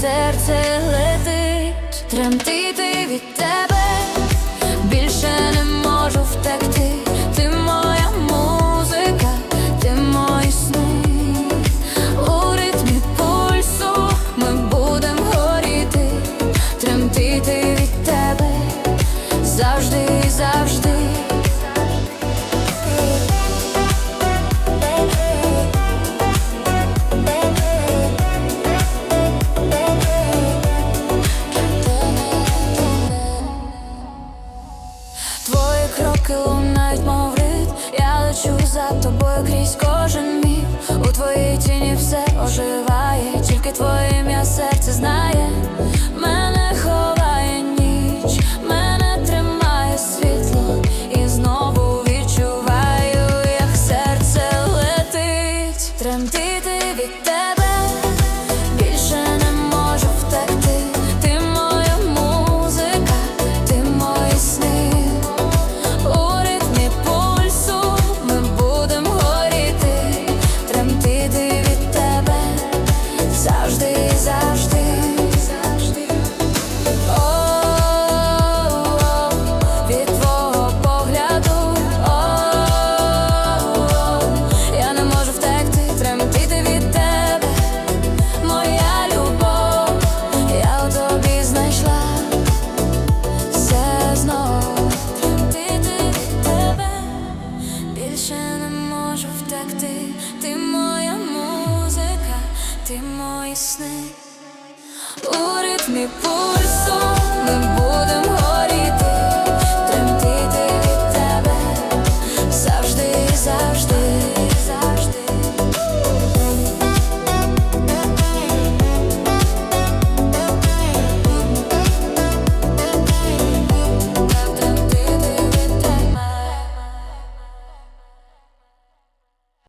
серце летить, тремтіти від тебе більше. Кроки лунають, мов я лечу за тобою крізь кожен міг. У твоїй тіні все ожив можу втекти, ти моя музика, ти мої сни. У ритмі пульсу